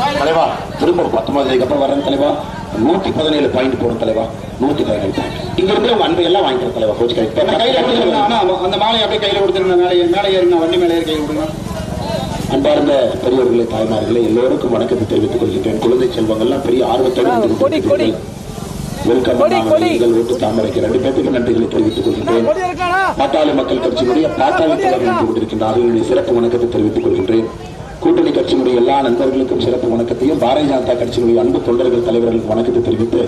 தலைவா திரும்ப ஒரு பத்தொன்பது தேதிக்கு அப்புறம் வரேன் தலைவா. நூத்தி பதினேழு பாயிண்ட் போடும் தலைவா. நூத்தி பதினேழு பாயிண்ட் இங்க இருந்து உங்க அன்பை எல்லாம் வாங்கிக்கிற தலைவா கோச்சு கையில அந்த மாலையை அப்படியே கையில கொடுத்துருங்க மேலே மேலே ஏறி நான் வண்டி மேலே கையில் கொடுங்க. அன்பார்ந்த பெரியவர்களே தாய்மார்களே எல்லோருக்கும் வணக்கத்தை தெரிவித்துக் கொள்கிறேன் குழந்தை செல்வங்கள்லாம் பெரிய ஆர்வத்தோடு கொடி, கொடி. வெல்கம். நீங்கள் ஓட்டு தாமரைக்கு ரெண்டு பேருக்கு நன்றிகளை தெரிவித்துக் கொள்கின்றேன். பாட்டாளி மக்கள் கட்சியினுடைய பாட்டாளி தலைவர் என்று கொண்டிருக்கின்றார்கள். என்னுடைய சிறப்பு வணக்கத்தை தெரிவித்துக் கொள்கின்றேன். கூட்டணி கட்சியினுடைய எல்லா நண்பர்களுக்கும் சிறப்பு வணக்கத்தையும் பாரதிய ஜனதா கட்சியினுடைய அன்பு தொண்டர்கள் தலைவர்களுக்கு வணக்கத்தை தெரிவித்து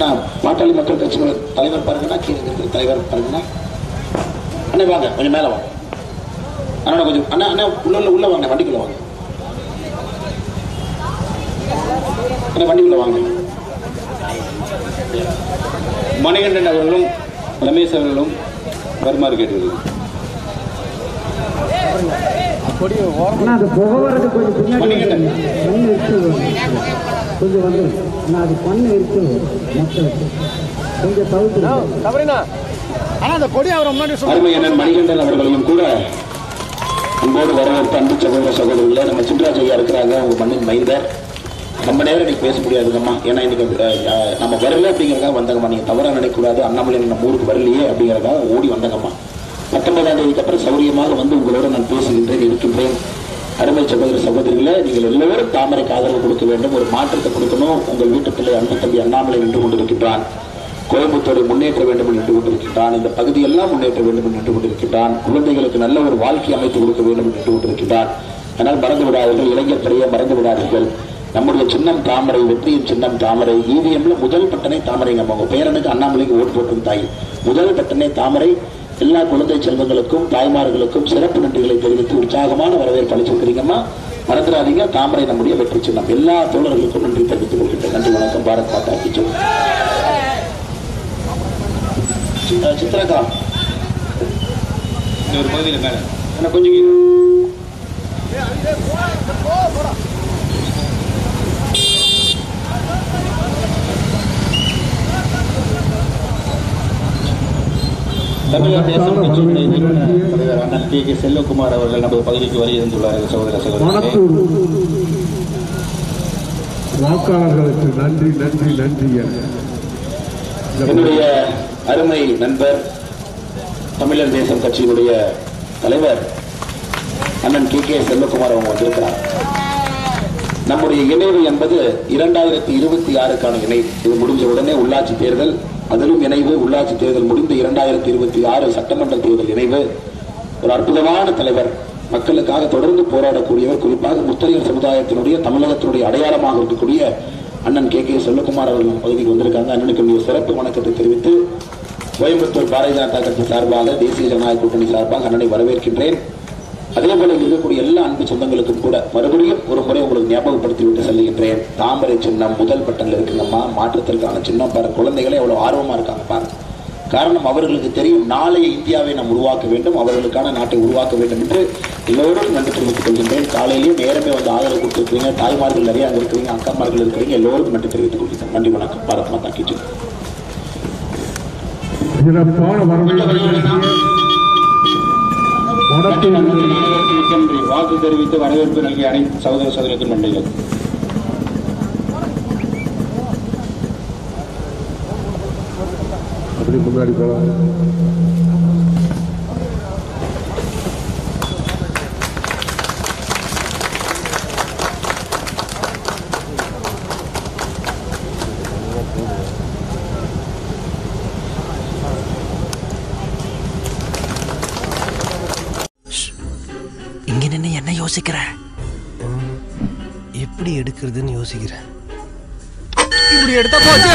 நான் பாட்டாளி மக்கள் கட்சியினுடைய தலைவர் பாருங்கன்னா கீழே தலைவர் பாருங்கன்னா அண்ணே வாங்க கொஞ்சம் மேல வாங்க. அண்ணா கொஞ்சம் அண்ணா அண்ணா உள்ள உள்ள வாங்க வண்டிக்குள்ள வாங்க. அண்ணா வண்டிக்குள்ள வாங்க. மணிகண்டன் அவர்களும் ரமேஷ் அவர்களும் வருமாறு கேட்டுள்ளது அண்ணா அது புகை வர்றது கொஞ்சம் பின்னாடி மணிகண்டன். மண் இருக்கு கொஞ்சம் வந்து அண்ணா அது பண்ணு இருக்கு மக்கள் கொஞ்சம் தவிர்த்து தவறினா? ஆனா அந்த கொடி அவர் முன்னாடி சொல்லு அருமை அண்ணன் மணிகண்டன் அவர்களையும் கூட அன்போடு வரவேற்பு அன்பு சகோதர சகோதரிகளே நம்ம சின்ராஜ் ஐயா இருக்கிறாங்க உங்க மண்ணின் மைந்தர். ரொம்ப நேரம் இன்னைக்கு பேச முடியாதுங்கம்மா. ஏன்னா இன்னைக்கு நம்ம வரல அப்படிங்கிறதுக்காக வந்தங்கம்மா. நீங்க தவறா நினைக்கக்கூடாது. அண்ணாமலை நம்ம ஊருக்கு வரலையே அப்படிங்கிறதுக்காக ஓடி வந்தங்கம்மா. பத்தொன்பதாம் தேதிக்கு அப்புறம் சௌரியமாக வந்து உங்களோட நான் பேசுகின்றேன் இருக்கின்றேன் அருமை சகோதர சகோதரிகளை நீங்கள் எல்லோரும் தாமரைக்கு ஆதரவு கொடுக்க வேண்டும் ஒரு மாற்றத்தை கொடுக்கணும். உங்கள் வீட்டு பிள்ளை அன்பு தம்பி அண்ணாமலை நின்று கொண்டிருக்கின்றான். கோயம்புத்தூரை முன்னேற்ற வேண்டும் என்று நின்று கொண்டிருக்கின்றான். இந்த பகுதியெல்லாம் முன்னேற்ற வேண்டும் என்று நின்று கொண்டிருக்கின்றான். குழந்தைகளுக்கு நல்ல ஒரு வாழ்க்கை அமைத்து கொடுக்க வேண்டும் என்று நின்று கொண்டிருக்கின்றான். ஆனால் மறந்து விடாதீர்கள் இளைஞர் மறந்து விடாதீர்கள். நம்முடைய சின்னம் தாமரை வெற்றியின் சின்னம் தாமரை. இவிஎம்ல முதல் பட்டனை தாமரைங்க அவங்க பேரனுக்கு அண்ணாமலைக்கு ஓட்டு போட்டும் தாய் முதல் பட்டனை தாமரை எல்லா குழந்தை செல்வங்களுக்கும் தாய்மார்களுக்கும் சிறப்பு நன்றிகளை தெரிவித்து உற்சாகமான வரவேற்பு அளிச்சிருக்கிறீங்கம்மா. மறந்துடாதீங்க தாமரை நம்முடைய வெற்றி சின்னம். எல்லா தோழர்களுக்கும் நன்றி தெரிவித்துக் கொள்கின்றேன். நன்றி வணக்கம். பாரத் மாதா கி சித்ராக்கா ஒரு பகுதியில் மேலே. அண்ணா கொஞ்சம் தமிழக தேசம் தலைவர் அண்ணன் கே கே செல்வகுமார் அவர்கள் நமது பகுதிக்கு வருகை தந்துள்ளார்கள் சகோதர சகோதரர்களே வாக்காளர்களுக்கு நன்றி நன்றி நன்றி என்னுடைய அருமை நண்பர் தமிழர் தேசம் கட்சியினுடைய தலைவர் அண்ணன் கே கே செல்வகுமார் அவங்க வந்திருக்கிறார். நம்முடைய இணைவு என்பது இரண்டாயிரத்தி இருபத்தி ஆறுக்கான இணைவு. இது முடிஞ்ச உடனே உள்ளாட்சி தேர்தல். அதிலும் இணைவு உள்ளாட்சி தேர்தல் முடிந்த இரண்டாயிரத்தி இருபத்தி ஆறு சட்டமன்ற தேர்தல் இணைவு. ஒரு அற்புதமான தலைவர். மக்களுக்காக தொடர்ந்து போராடக்கூடியவர் குறிப்பாக முத்தரையர் சமுதாயத்தினுடைய தமிழகத்தினுடைய அடையாளமாக இருக்கக்கூடிய அண்ணன் கே. கே. செல்லகுமார் அவர்கள் பகுதிக்கு வந்திருக்காங்க. அண்ணனுக்கு என்னுடைய சிறப்பு வணக்கத்தை தெரிவித்து கோயம்புத்தூர் பாரதிய ஜனதா கட்சி சார்பாக தேசிய ஜனநாயக கூட்டணி சார்பாக அண்ணனை வரவேற்கின்றேன். அதே போல இருக்கக்கூடிய எல்லா அன்பு சொந்தங்களுக்கும் கூட மறுபடியும் ஒரு முறை உங்களுக்கு ஞாபகப்படுத்தி விட்டு செல்லுகின்றேன் தாமரை சின்னம் முதல் பட்டன்ல இருக்குங்கம்மா. மாற்றத்திற்கான சின்னம் பாருங்க. குழந்தைகளே எவ்வளவு ஆர்வமா இருக்காங்க பாருங்க. காரணம் அவர்களுக்கு தெரியும். நாளைய இந்தியாவை நாம் உருவாக்க வேண்டும். அவர்களுக்கான நாட்டை உருவாக்க வேண்டும் என்று எல்லோரும் நன்றி தெரிவித்துக் கொள்கின்றேன். காலையிலேயே நேரமே வந்து ஆதரவு கொடுத்திருக்கீங்க தாய்மார்கள் நிறைய அங்க இருக்கிறீங்க. அக்காமார்கள் இருக்கிறீங்க. எல்லோருக்கும் நன்றி தெரிவித்துக் கொள்கிறேன் நன்றி வணக்கம். பாரத் மாதா கி ஜெய். சிறப்பான வரவேற்பு. மணத்தூர் நன்றி வாழ்த்து தெரிவித்து வரவேற்பு நல்கிய அனைத்து சகோதர சகோதரர்களுக்கும் நன்றிகள் அப்படி முன்னாடி போலாம். இங்க நின்று என்ன யோசிக்கிற? எப்படி எடுக்கிறதுன்னு யோசிக்கிறேன். இப்படி எடுத்தா போச்சு.